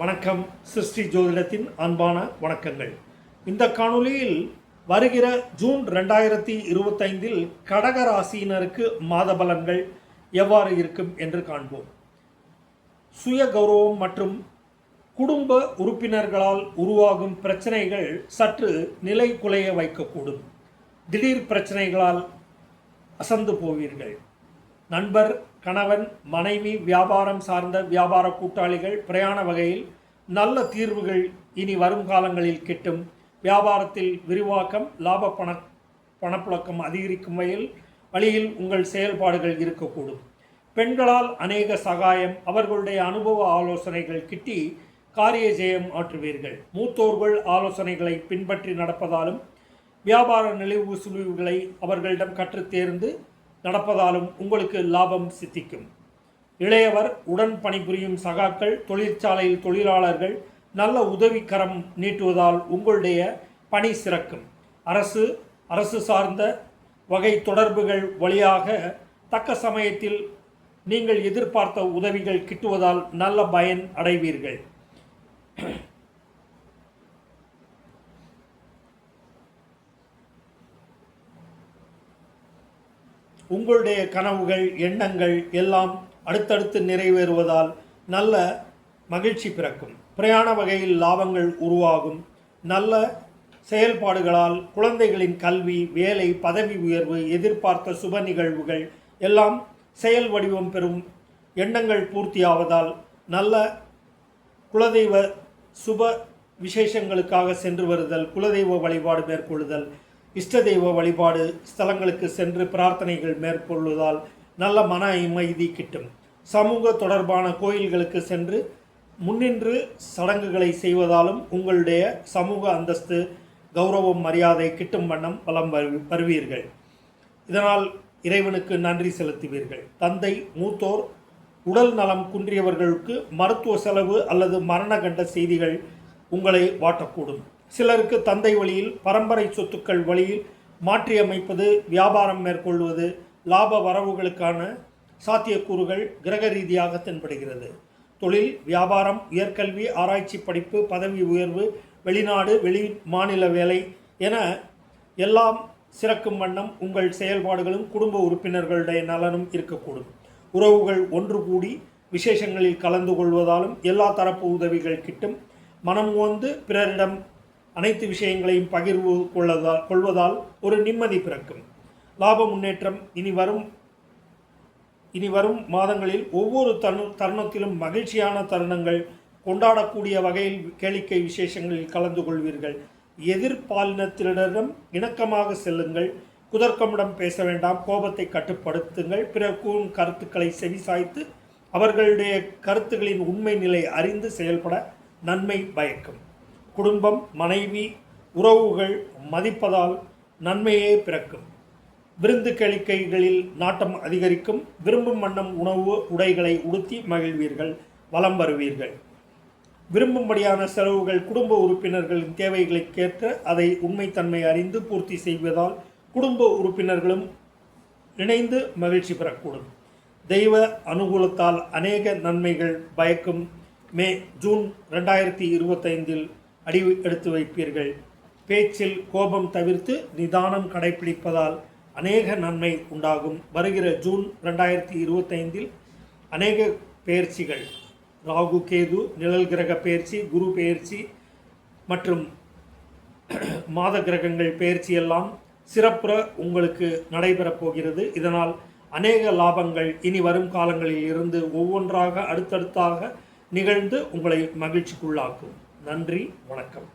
வணக்கம் சிருஷ்டி ஜோதிடத்தின் அன்பான வணக்கங்கள். இந்த காணொளியில் வருகிற ஜூன் ரெண்டாயிரத்தி இருபத்தைந்தில் கடக ராசியினருக்கு மாத பலன்கள் எவ்வாறு இருக்கும் என்று காண்போம். சுய கௌரவம் மற்றும் குடும்ப உறுப்பினர்களால் உருவாகும் பிரச்சனைகள் சற்று நிலை குலைய வைக்கக்கூடும். திடீர் பிரச்சனைகளால் அசந்து போவீர்கள். நண்பர் கணவன் மனைவி வியாபாரம் சார்ந்த வியாபார கூட்டாளிகள் பிரயாண வகையில் நல்ல தீர்வுகள் இனி வரும் காலங்களில் கிட்டும். வியாபாரத்தில் விரிவாக்கம் லாப பண பணப்புழக்கம் அதிகரிக்கும் வகையில் வழியில் உங்கள் செயல்பாடுகள் இருக்கக்கூடும். பெண்களால் அநேக சகாயம் அவர்களுடைய அனுபவ ஆலோசனைகள் கிட்டி காரிய ஜெயம் ஆற்றுவீர்கள். மூத்தோர்கள் ஆலோசனைகளை பின்பற்றி நடப்பதாலும் வியாபார நிலைவு சுழிவுகளை அவர்களிடம் கற்றுத்தேர்ந்து நடப்பதாலும் உங்களுக்கு லாபம் சித்திக்கும். இளையவர் உடன் பணிபுரியும் சகாக்கள் தொழிற்சாலையில் தொழிலாளர்கள் நல்ல உதவிக்கரம் நீட்டுவதால் உங்களுடைய பணி சிறக்கும். அரசு அரசு சார்ந்த வகை தொடர்புகள் வழியாக தக்க சமயத்தில் நீங்கள் எதிர்பார்த்த உதவிகள் கிட்டுவதால் நல்ல பயன் அடைவீர்கள். உங்களுடைய கனவுகள் எண்ணங்கள் எல்லாம் அடுத்தடுத்து நிறைவேறுவதால் நல்ல மகிழ்ச்சி பிறக்கும். பிரயாண வகையில் லாபங்கள் உருவாகும். நல்ல செயல்பாடுகளால் குழந்தைகளின் கல்வி வேலை பதவி உயர்வு எதிர்பார்த்த சுப நிகழ்வுகள் எல்லாம் செயல் வடிவம் பெறும். எண்ணங்கள் பூர்த்தியாவதால் நல்ல குலதெய்வ சுப விசேஷங்களுக்காக சென்று வருதல் குலதெய்வ வழிபாடு மேற்கொள்ளுதல் இஷ்ட தெய்வ வழிபாடு ஸ்தலங்களுக்கு சென்று பிரார்த்தனைகள் மேற்கொள்வதால் நல்ல மன அமைதி கிட்டும். சமூக தொடர்பான கோயில்களுக்கு சென்று முன்னின்று சடங்குகளை செய்வதாலும் உங்களுடைய சமூக அந்தஸ்து கௌரவம் மரியாதை கிட்டும் வண்ணம் பலம் வரு- வருவீர்கள். இதனால் இறைவனுக்கு நன்றி செலுத்துவீர்கள். தந்தை மூத்தோர் உடல் நலம் குன்றியவர்களுக்கு மருத்துவ செலவு அல்லது மரண கண்ட செய்திகள் உங்களை வாட்டக்கூடும். சிலருக்கு தந்தை வழியில் பரம்பரை சொத்துக்கள் வழியில் மாற்றியமைப்பது வியாபாரம் மேற்கொள்வது லாப வரவுகளுக்கான சாத்தியக்கூறுகள் கிரக ரீதியாக தென்படுகிறது. தொழில் வியாபாரம் உயர்கல்வி ஆராய்ச்சி படிப்பு பதவி உயர்வு வெளிநாடு வெளி மாநில வேலை என எல்லாம் சிறக்கும் வண்ணம் உங்கள் செயல்பாடுகளும் குடும்ப உறுப்பினர்களுடைய நலனும் இருக்கக்கூடும். உறவுகள் ஒன்று கூடி விசேஷங்களில் கலந்து கொள்வதாலும் எல்லா தரப்பு உதவிகள் கிட்டும். மனம் ஓந்து பிறரிடம் அனைத்து விஷயங்களையும் பகிர்வு கொள்ளதால் கொள்வதால் ஒரு நிம்மதி பிறக்கும். லாப முன்னேற்றம் இனி வரும் இனி வரும் மாதங்களில் ஒவ்வொரு தரு தருணத்திலும் மகிழ்ச்சியான தருணங்கள் கொண்டாடக்கூடிய வகையில் கேளிக்கை விசேஷங்களில் கலந்து கொள்வீர்கள். எதிர்பாலினத்தினரிடம் இணக்கமாக செல்லுங்கள். குதர்க்கமிடம் பேச வேண்டாம். கோபத்தை கட்டுப்படுத்துங்கள். பிறர் கூறும் கருத்துக்களை செவிசாய்த்து அவர்களுடைய கருத்துக்களின் உண்மை நிலை அறிந்து செயல்பட நன்மை பயக்கும். குடும்பம் மனைவி உறவுகள் மதிப்பதால் நன்மையே பிறக்கும். விருந்து கேளிக்கைகளில் நாட்டம் அதிகரிக்கும். விரும்பும் வண்ணம் உணவு உடைகளை உடுத்தி மகிழ்வீர்கள் வலம் வருவீர்கள். விரும்பும்படியான செலவுகள் குடும்ப உறுப்பினர்களின் தேவைகளுக்கேற்ற அதை உண்மைத்தன்மை அறிந்து பூர்த்தி செய்வதால் குடும்ப உறுப்பினர்களும் இணைந்து மகிழ்ச்சி பெறக்கூடும். தெய்வ அனுகூலத்தால் அநேக நன்மைகள் பயக்கும். மே ஜூன் ரெண்டாயிரத்தி இருபத்தைந்தில் அடி எடுத்து வைப்பீர்கள். பேச்சில் கோபம் தவிர்த்து நிதானம் கடைபிடிப்பதால் அநேக நன்மை உண்டாகும். வருகிற ஜூன் ரெண்டாயிரத்தி இருபத்தைந்தில் அநேக பெயர்ச்சிகள் ராகு கேது நிழல் கிரக பெயர்ச்சி குரு பெயர்ச்சி மற்றும் மாத கிரகங்கள் பயிற்சி எல்லாம் சிறப்புற உங்களுக்கு நடைபெறப் போகிறது. இதனால் அநேக லாபங்கள் இனி வரும் காலங்களில் இருந்து ஒவ்வொன்றாக அடுத்தடுத்தாக நிகழ்ந்து உங்களை மகிழ்ச்சிக்குள்ளாக்கும். நன்றி வணக்கம்.